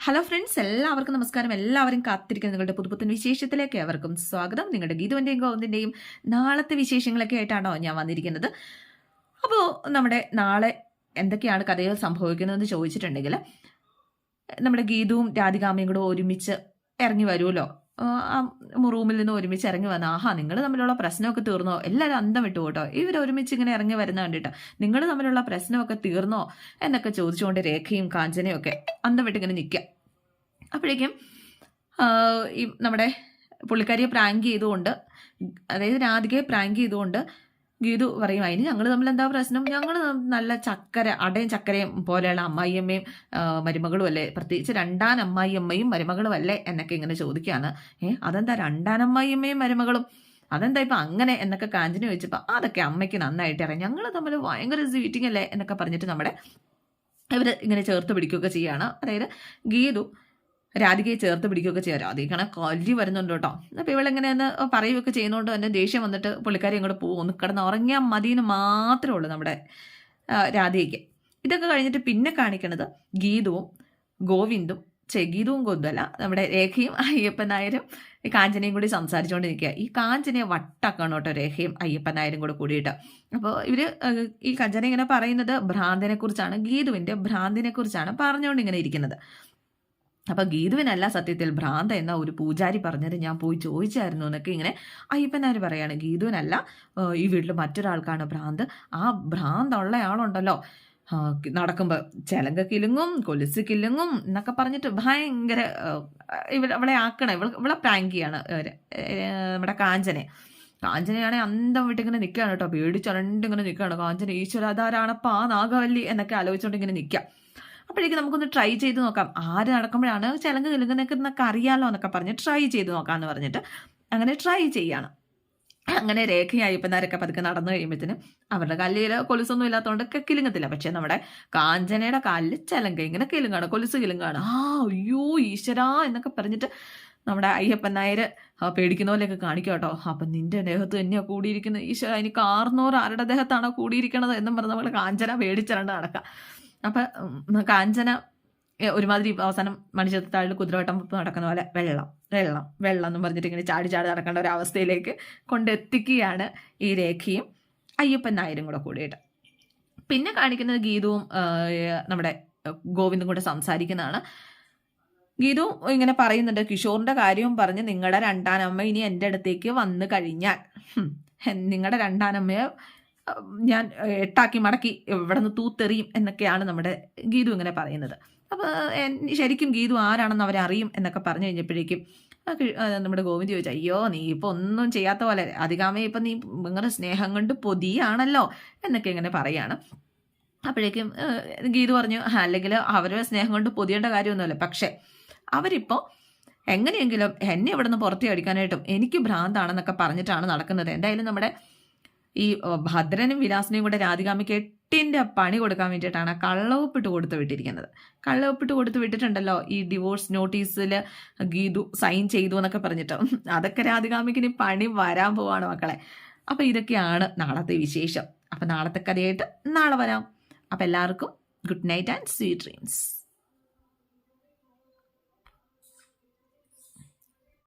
Hello friends എല്ലാവർക്കും നമസ്കാരം. എല്ലാവരും കാത്തിരിക്കുന്ന നിങ്ങളുടെ പുതുപുത്തൻ വിശേഷത്തിലേക്ക് ഏവർക്കും സ്വാഗതം. നിങ്ങളുടെ ഗീതുവിന്റെയും ഗോവിന്ദിന്റെയും നാളത്തെ വിശേഷങ്ങളൊക്കെ ആയിട്ടാണോ ഞാൻ വന്നിരിക്കുന്നത്. അപ്പോൾ നമ്മുടെ നാളെ എന്തൊക്കെയാണ് കഥകൾ സംഭവിക്കുന്നതെന്ന് ചോദിച്ചിട്ടുണ്ടെങ്കിൽ നമ്മുടെ ഗീതുവും രാധികാമയും കൂടെ ഒരുമിച്ച് ഇറങ്ങി വരുമല്ലോ. ആ റൂമിൽ നിന്ന് ഒരുമിച്ച് ഇറങ്ങി വന്ന് ആഹാ നിങ്ങൾ തമ്മിലുള്ള പ്രശ്നമൊക്കെ തീർന്നോ? എല്ലാവരും അന്തം വിട്ടു കേട്ടോ ഇവർ ഒരുമിച്ച് ഇങ്ങനെ ഇറങ്ങി വരുന്ന കണ്ടിട്ട്. നിങ്ങൾ തമ്മിലുള്ള പ്രശ്നമൊക്കെ തീർന്നോ? എന്നൊക്കെ ചോദിച്ചുകൊണ്ട് രേഖയും കാഞ്ചനയും ഒക്കെ അന്തം വിട്ട് ഇങ്ങനെ നിൽക്കുക അപ്പോഴേക്കും ഈ നമ്മുടെ പുള്ളിക്കാരിയെ പ്രാങ്ക് ചെയ്തുകൊണ്ട് അതായത് രാധികയെ പ്രാങ്ക് ചെയ്തുകൊണ്ട് ഗീതു പറയും അതിന് ഞങ്ങൾ തമ്മിൽ എന്താ പ്രശ്നം? ഞങ്ങൾ നല്ല ചക്കര അടയും ചക്കരയും പോലെയുള്ള അമ്മായിയമ്മയും മരുമകളും അല്ലേ? പ്രത്യേകിച്ച് രണ്ടാൻ അമ്മായിയമ്മയും മരുമകളും അല്ലേ? എന്നൊക്കെ ഇങ്ങനെ ചോദിക്കുകയാണ്. ഏ അതെന്താ രണ്ടാൻ അമ്മായിയമ്മയും മരുമകളും? അതെന്താ ഇപ്പം അങ്ങനെ? എന്നൊക്കെ കാഞ്ചിന് ചോദിച്ചപ്പോൾ അതൊക്കെ അമ്മയ്ക്ക് നന്നായിട്ട് അറിയാം. ഞങ്ങൾ തമ്മിൽ ഭയങ്കര സ്വീറ്റിംഗ് അല്ലേ? എന്നൊക്കെ പറഞ്ഞിട്ട് നമ്മുടെ ഇവർ ഇങ്ങനെ ചേർത്ത് പിടിക്കുകയൊക്കെ ചെയ്യുകയാണ്. അതായത് ഗീതു രാധികയെ ചേർത്ത് പിടിക്കുകയൊക്കെ ചെയ്യാം. രാധികണ കൊല്ലി വരുന്നുണ്ട് കേട്ടോ. അപ്പോൾ ഇവളെങ്ങനെയെന്ന് പറയുകയൊക്കെ ചെയ്യുന്നതുകൊണ്ട് തന്നെ ദേഷ്യം വന്നിട്ട് പുള്ളിക്കാരി അങ്ങോട്ട് പോകും. ഒന്ന് കിടന്ന് ഉറങ്ങിയാൽ മതിയെന്ന് മാത്രമേ ഉള്ളൂ നമ്മുടെ രാധികയ്ക്ക്. ഇതൊക്കെ കഴിഞ്ഞിട്ട് പിന്നെ കാണിക്കുന്നത് ഗീതവും ഗോവിന്ദും ചെഗീതവും കൊന്തല്ല നമ്മുടെ രേഖയും അയ്യപ്പൻ നായരും കാഞ്ചനയും കൂടി സംസാരിച്ചുകൊണ്ട് നിൽക്കുക ഈ കാഞ്ചനയെ വട്ടാക്കണം കേട്ടോ രേഖയും അയ്യപ്പൻ നായരും കൂടെ കൂടിയിട്ട്. അപ്പോൾ ഇവർ ഈ കാഞ്ചന ഇങ്ങനെ പറയുന്നത് ഭ്രാന്തിനെക്കുറിച്ചാണ് ഗീതുവിന്റെ ഭ്രാന്തിനെക്കുറിച്ചാണ് പറഞ്ഞുകൊണ്ട് ഇങ്ങനെ ഇരിക്കുന്നത്. അപ്പം ഗീതുവിനല്ല സത്യത്തിൽ ഭ്രാന്ത എന്ന ഒരു പൂജാരി പറഞ്ഞത് ഞാൻ പോയി ചോദിച്ചായിരുന്നു എന്നൊക്കെ ഇങ്ങനെ അയ്യപ്പനാർ പറയാണ്. ഗീതുവിനല്ല ഈ വീട്ടിൽ മറ്റൊരാൾക്കാണ് ഭ്രാന്ത്. ആ ഭ്രാന്തുള്ള ആളുണ്ടല്ലോ നടക്കുമ്പോൾ ചിലങ്ക കിലുങ്ങും കൊലുസ് കിലുങ്ങും എന്നൊക്കെ പറഞ്ഞിട്ട് ഭയങ്കര ഇവ അവളെ ആക്കണം. ഇവൾ ഇവളെ പ്രാങ്കിയാണ് നമ്മുടെ കാഞ്ചനെ. കാഞ്ചനയാണെങ്കിൽ അന്തം വിട്ടിങ്ങനെ നിൽക്കുകയാണ് കേട്ടോ. പേടിച്ചരണ്ടിങ്ങനെ നിൽക്കുകയാണ് കാഞ്ചന ഈശ്വരാധാരാണപ്പാ നാഗവല്ലി എന്നൊക്കെ ആലോചിച്ചുകൊണ്ട് ഇങ്ങനെ നിൽക്കാം അപ്പോഴേക്കും നമുക്കൊന്ന് ട്രൈ ചെയ്ത് നോക്കാം. ആര് നടക്കുമ്പോഴാണ് ചിലങ്ക് കിലുങ്ങനൊക്കെ എന്നൊക്കെ അറിയാമല്ലോ എന്നൊക്കെ പറഞ്ഞ് ട്രൈ ചെയ്ത് നോക്കാമെന്ന് പറഞ്ഞിട്ട് അങ്ങനെ ട്രൈ ചെയ്യാണ്. അങ്ങനെ രേഖയായി ഇപ്പന്നാരൊക്കെ പതുക്കെ നടന്നു കഴിയുമ്പോഴത്തേനും അവരുടെ കല്ലിൽ കൊലുസൊന്നും ഇല്ലാത്തതുകൊണ്ട് കിലുങ്ങത്തില്ല. പക്ഷെ നമ്മുടെ കാഞ്ചനയുടെ കാലിൽ ചിലങ്ക ഇങ്ങനെ കിലുങ്ങാണ് കൊലുസ് കിലുങ്ങാണ്. ആ അയ്യോ ഈശ്വരാ എന്നൊക്കെ പറഞ്ഞിട്ട് നമ്മുടെ അയ്യപ്പൻ നായർ പേടിക്കുന്ന പോലെയൊക്കെ കാണിക്കും കേട്ടോ. അപ്പം നിന്റെ ദേഹത്ത് തന്നെയാണ് കൂടിയിരിക്കുന്നത്. ഈശ്വര എനിക്ക് ആർന്നോർ ആരുടെ ദേഹത്താണോ കൂടിയിരിക്കണത് എന്നും പറഞ്ഞ് നമ്മൾ കാഞ്ചന പേടിച്ചിരണ്ട് നടക്കാം. അപ്പം കാഞ്ചന ഒരുമാതിരി അവസാനം മണിച്ചത്താഴിൽ കുതിരവട്ടം നടക്കുന്ന പോലെ വെള്ളം വെള്ളം വെള്ളം എന്ന് പറഞ്ഞിട്ട് ഇങ്ങനെ ചാടി ചാടി നടക്കേണ്ട ഒരു അവസ്ഥയിലേക്ക് കൊണ്ടെത്തിക്കുകയാണ് ഈ രേഖയും അയ്യപ്പൻ നായരും കൂടെ കൂടിയിട്ട്. പിന്നെ കാണിക്കുന്നത് ഗീതവും നമ്മുടെ ഗോവിന്ദും കൂടെ സംസാരിക്കുന്നതാണ്. ഗീതു ഇങ്ങനെ പറയുന്നുണ്ട് കിഷോറിന്റെ കാര്യവും പറഞ്ഞ് നിങ്ങളുടെ രണ്ടാനമ്മ ഇനി എന്റെ അടുത്തേക്ക് വന്നു കഴിഞ്ഞാൽ നിങ്ങളുടെ രണ്ടാനമ്മയെ ഞാൻ എട്ടാക്കി മടക്കി ഇവിടെ നിന്ന് തൂത്തെറിയും എന്നൊക്കെയാണ് നമ്മുടെ ഗീതു ഇങ്ങനെ പറയുന്നത്. അപ്പോൾ ശരിക്കും ഗീതു ആരാണെന്ന് അവരറിയും എന്നൊക്കെ പറഞ്ഞു കഴിഞ്ഞപ്പോഴേക്കും നമ്മുടെ ഗോവിന്ദ് ചോദിച്ചു അയ്യോ നീ ഇപ്പോൾ ഒന്നും ചെയ്യാത്ത പോലെ അധികാമേ ഇപ്പം നീ നിങ്ങളുടെ സ്നേഹം കൊണ്ട് പൊതിയാണല്ലോ എന്നൊക്കെ ഇങ്ങനെ പറയാണ്. അപ്പോഴേക്കും ഗീതു പറഞ്ഞു അല്ലെങ്കിൽ അവരുടെ സ്നേഹം കൊണ്ട് പൊതിയേണ്ട കാര്യമൊന്നുമല്ല പക്ഷേ അവരിപ്പോൾ എങ്ങനെയെങ്കിലും എന്നെ ഇവിടെ നിന്ന് അടിക്കാനായിട്ടും എനിക്ക് ഭ്രാന്താണെന്നൊക്കെ പറഞ്ഞിട്ടാണ് നടക്കുന്നത്. എന്തായാലും നമ്മുടെ ഈ ഭദ്രനും വിലാസിനെയും കൂടെ രാധികാമ്മയ്ക്ക് എട്ടിന്റെ പണി കൊടുക്കാൻ വേണ്ടിയിട്ടാണ് കള്ളവപ്പിട്ട് കൊടുത്ത് വിട്ടിരിക്കുന്നത്. കള്ളവപ്പിട്ട് കൊടുത്ത് വിട്ടിട്ടുണ്ടല്ലോ ഈ ഡിവോഴ്സ് നോട്ടീസിൽ ഗീതു സൈൻ ചെയ്തു എന്നൊക്കെ പറഞ്ഞിട്ട്. അതൊക്കെ രാധികാമ്മയ്ക്ക് ഇനി പണി വരാൻ പോവാണ് മക്കളെ. അപ്പോൾ ഇതൊക്കെയാണ് നാളത്തെ വിശേഷം. അപ്പോൾ നാളത്തെ കഥയായിട്ട് നാളെ വരാം. അപ്പോൾ എല്ലാവർക്കും good night and sweet dreams